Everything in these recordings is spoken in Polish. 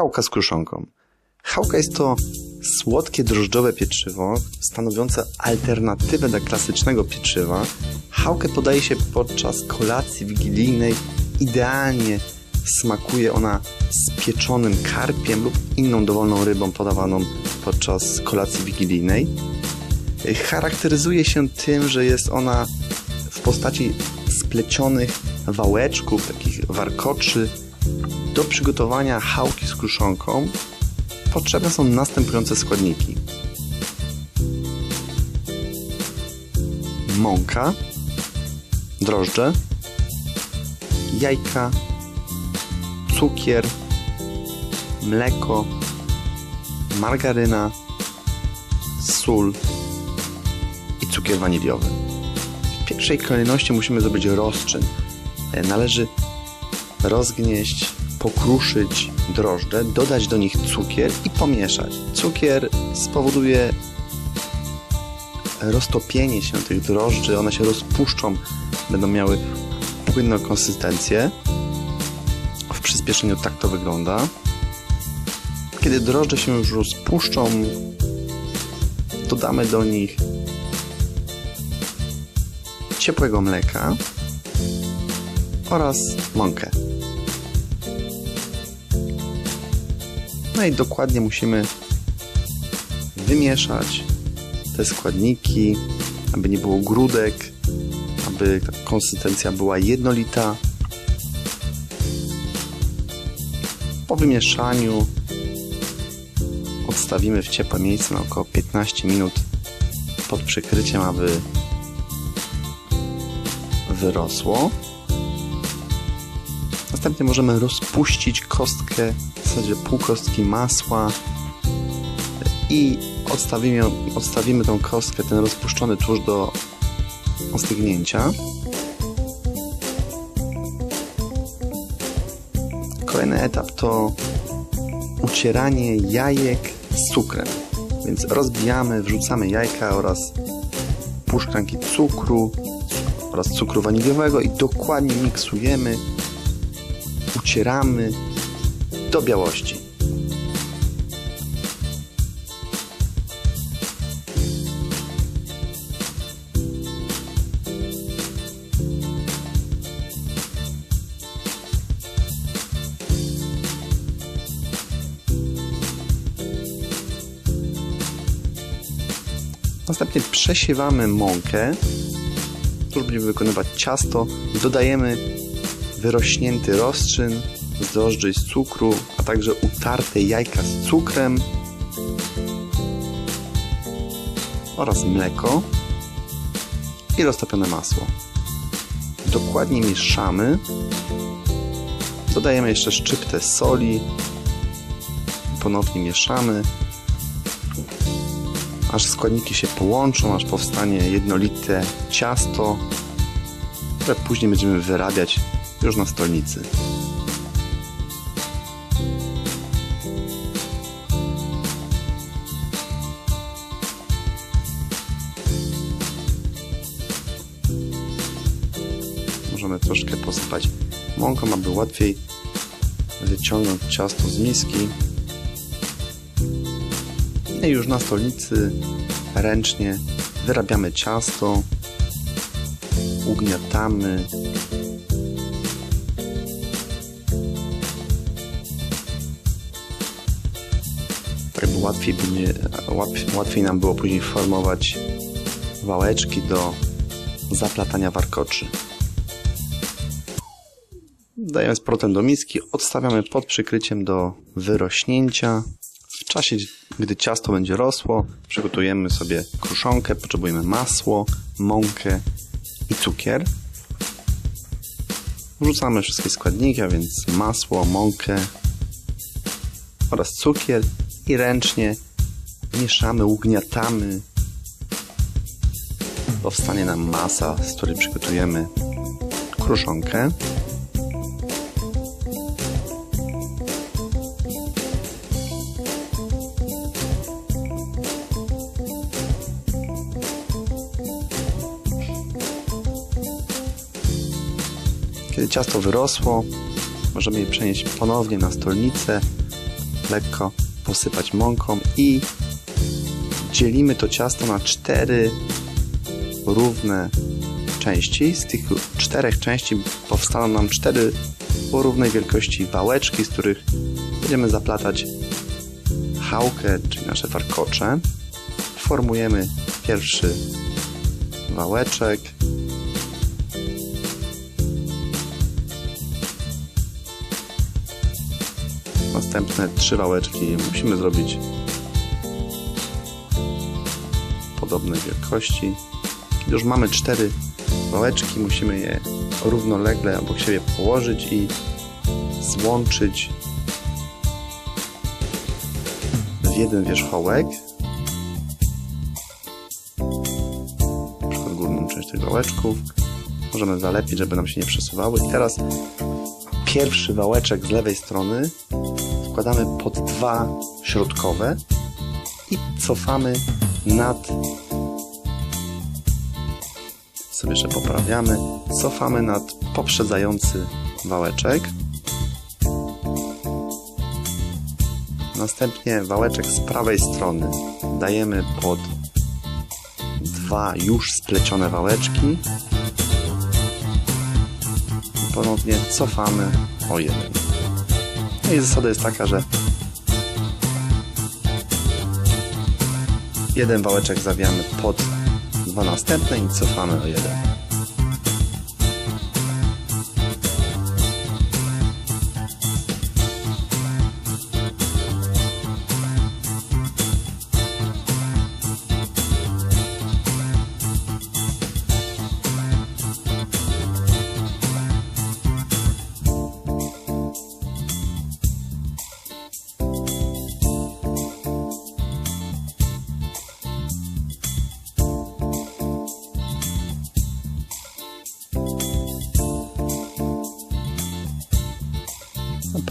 chałka z kruszonką. Chałka jest to słodkie drożdżowe pieczywo stanowiące alternatywę dla klasycznego pieczywa. Chałkę podaje się podczas kolacji wigilijnej. Idealnie smakuje ona z pieczonym karpiem lub inną dowolną rybą podawaną podczas kolacji wigilijnej. Charakteryzuje się tym, że jest ona w postaci splecionych wałeczków, takich warkoczy. Do przygotowania chałki z kruszonką potrzebne są następujące składniki. Mąka, drożdże, jajka, cukier, mleko, margaryna, sól i cukier waniliowy. W pierwszej kolejności musimy zrobić rozczyn. Należy rozgnieść, pokruszyć drożdże, dodać do nich cukier i pomieszać. Cukier spowoduje roztopienie się tych drożdży, one się rozpuszczą, będą miały płynną konsystencję. W przyspieszeniu tak to wygląda. Kiedy drożdże się już rozpuszczą, dodamy do nich ciepłego mleka oraz mąkę. No i dokładnie musimy wymieszać te składniki, aby nie było grudek, aby konsystencja była jednolita. Po wymieszaniu odstawimy w ciepłe miejsce na około 15 minut pod przykryciem, aby wyrosło. Następnie możemy rozpuścić kostkę, w zasadzie pół kostki masła i odstawimy, odstawimy tą kostkę, ten rozpuszczony tłuszcz do ostygnięcia. Kolejny etap to ucieranie jajek z cukrem. Więc rozbijamy, wrzucamy jajka oraz pół szklanki cukru oraz cukru waniliowego i dokładnie miksujemy, ucieramy do białości. Następnie przesiewamy mąkę. Tuż będziemy wykonywać ciasto. Dodajemy wyrośnięty rozczyn z drożdży z cukru, a także utarte jajka z cukrem oraz mleko i roztopione masło. Dokładnie mieszamy. Dodajemy jeszcze szczyptę soli. Ponownie mieszamy aż składniki się połączą, aż powstanie jednolite ciasto, które później będziemy wyrabiać już na stolnicy. Możemy troszkę posypać mąką, aby łatwiej wyciągnąć ciasto z miski. I już na stolnicy ręcznie wyrabiamy ciasto, ugniatamy. Łatwiej, łatwiej nam było później formować wałeczki do zaplatania warkoczy. Dajemy z powrotem do miski, odstawiamy pod przykryciem do wyrośnięcia. W czasie, gdy ciasto będzie rosło, przygotujemy sobie kruszonkę, potrzebujemy masło, mąkę i cukier. Wrzucamy wszystkie składniki, a więc masło, mąkę oraz cukier i ręcznie mieszamy, ugniatamy. Powstanie nam masa, z której przygotujemy kruszonkę. Kiedy ciasto wyrosło, możemy je przenieść ponownie na stolnicę lekko posypać mąką i dzielimy to ciasto na cztery równe części. Z tych czterech części powstaną nam cztery po równej wielkości wałeczki, z których będziemy zaplatać chałkę, czyli nasze warkocze. Formujemy pierwszy wałeczek. Następne trzy wałeczki musimy zrobić podobnej wielkości. Kiedy już mamy cztery wałeczki, musimy je równolegle obok siebie położyć i złączyć w jeden wierzchołek. Na przykład górną część tych wałeczków. Możemy zalepić, żeby nam się nie przesuwały. I teraz pierwszy wałeczek z lewej strony wkładamy pod dwa środkowe i cofamy nad sobie jeszcze poprawiamy cofamy nad poprzedzający wałeczek. Następnie wałeczek z prawej strony dajemy pod dwa już splecione wałeczki ponownie cofamy o jeden no i zasada jest taka, że jeden wałeczek zawijamy pod dwa następne i cofamy o jeden.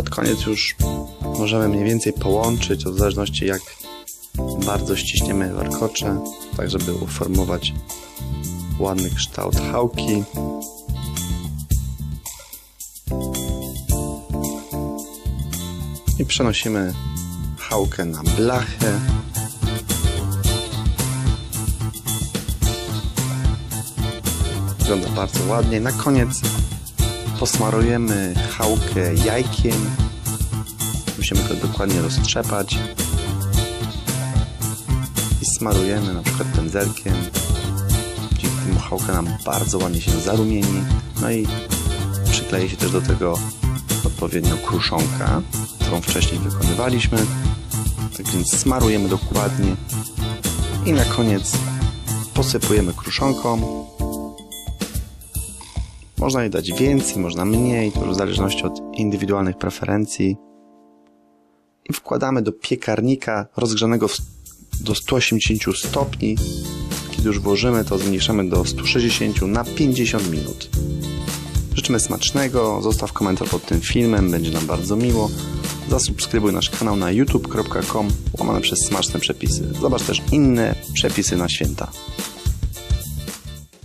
Pod koniec już możemy mniej więcej połączyć, w zależności jak bardzo ściśniemy warkocze, tak żeby uformować ładny kształt chałki. I przenosimy chałkę na blachę. Wygląda bardzo ładnie. Na koniec posmarujemy chałkę jajkiem. Musimy to dokładnie roztrzepać. I smarujemy na przykład pędzelkiem. Dzięki temu chałka nam bardzo ładnie się zarumieni. No i przyklei się też do tego odpowiednio kruszonka, którą wcześniej wykonywaliśmy. Tak więc smarujemy dokładnie. I na koniec posypujemy kruszonką. Można jej dać więcej, można mniej, to w zależności od indywidualnych preferencji. I wkładamy do piekarnika rozgrzanego do 180 stopni. Kiedy już włożymy, to zmniejszamy do 160 na 50 minut. Życzymy smacznego, zostaw komentarz pod tym filmem, będzie nam bardzo miło. Zasubskrybuj nasz kanał na youtube.com łamane przez smaczne przepisy. Zobacz też inne przepisy na święta.